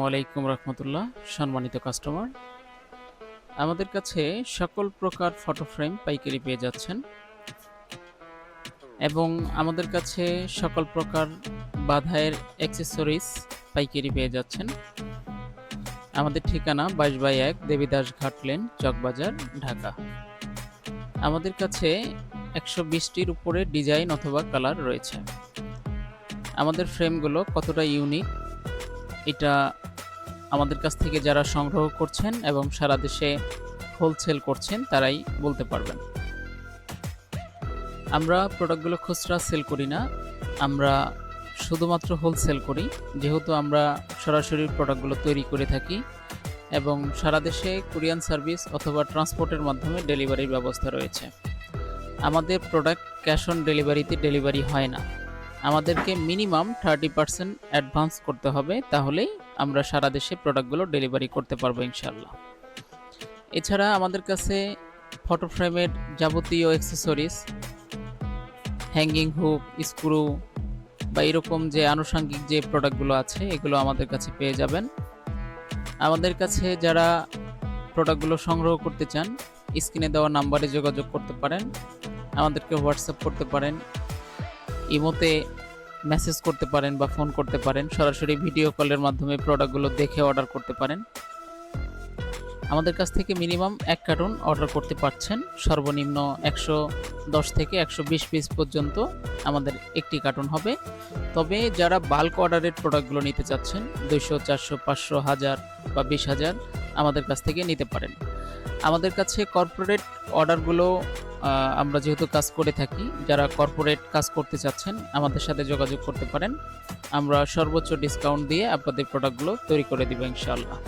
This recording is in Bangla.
ওয়ালাইকুম রহমতুল্লাহ, সম্মানিত কাস্টমার আমাদের কাছে সকল প্রকার ফটো ফ্রেম পাইকারি পেয়ে যাচ্ছেন। এবং আমাদের কাছে সকল প্রকার বাধায়ের অ্যাক্সেসরিজ পাইকারি পেয়ে যাচ্ছেন। আমাদের ঠিকানা বাইশ বাই এক, দেবীদাস ঘাট লেন, চকবাজার, ঢাকা। আমাদের কাছে একশো বিশটির উপরে ডিজাইন অথবা কালার রয়েছে। আমাদের ফ্রেমগুলো কতটা ইউনিক এটা আমাদের কাছ থেকে যারা সংগ্রহ করছেন এবং সারা দেশে হোলসেল করছেন, তারাই বলতে পারবেন। আমরা প্রোডাক্টগুলো খুচরা সেল করি না, আমরা শুধুমাত্র হোলসেল করি। যেহেতু আমরা সরাসরি প্রোডাক্টগুলো তৈরি করে থাকি এবং সারা দেশে কুরিয়ান সার্ভিস অথবা ট্রান্সপোর্টের মাধ্যমে ডেলিভারির ব্যবস্থা রয়েছে। আমাদের প্রোডাক্ট ক্যাশ অন ডেলিভারিতে ডেলিভারি হয় না। আমাদেরকে মিনিমাম থার্টি পার্সেন্ট অ্যাডভান্স করতে হবে, তাহলেই আমরা সারা দেশে প্রোডাক্টগুলো ডেলিভারি করতে পারব ইনশাল্লাহ এছাড়া আমাদের কাছে ফটো ফ্রেমের যাবতীয় অ্যাক্সেসরিজ, হ্যাঙ্গিং হুক, স্ক্রু বা এরকম যে আনুষঙ্গিক যে প্রোডাক্টগুলো আছে, এগুলো আমাদের কাছে পেয়ে যাবেন। আমাদের কাছে যারা প্রোডাক্টগুলো সংগ্রহ করতে চান, স্ক্রিনে দেওয়া নাম্বারে যোগাযোগ করতে পারেন, আমাদেরকে হোয়াটসঅ্যাপ করতে পারেন ইমোতে মেসেজ করতে পারেন বা ফোন করতে পারেন, সরাসরি ভিডিও কলের মাধ্যমে প্রোডাক্টগুলো দেখে অর্ডার করতে পারেন। আমাদের কাছ থেকে মিনিমাম এক কার্টুন অর্ডার করতে পারছেন সর্বনিম্ন একশো দশ থেকে একশো বিশ পিস পর্যন্ত আমাদের একটি কার্টুন হবে। তবে যারা বাল্ক অর্ডারের প্রোডাক্টগুলো নিতে চাচ্ছেন, দুইশো, চারশো, পাঁচশো, হাজার বা বিশ হাজার, আমাদের কাছ থেকে নিতে পারেন। আমাদের কাছে কর্পোরেট অর্ডারগুলো আমরা যেহেতু কাজ করে থাকি, যারা কর্পোরেট কাজ করতে চাচ্ছেন, আমাদের সাথে যোগাযোগ করতে পারেন। আমরা সর্বোচ্চ ডিসকাউন্ট দিয়ে আপনাদের প্রোডাক্টগুলো তৈরি করে দেবো, ইনশাআল্লাহ।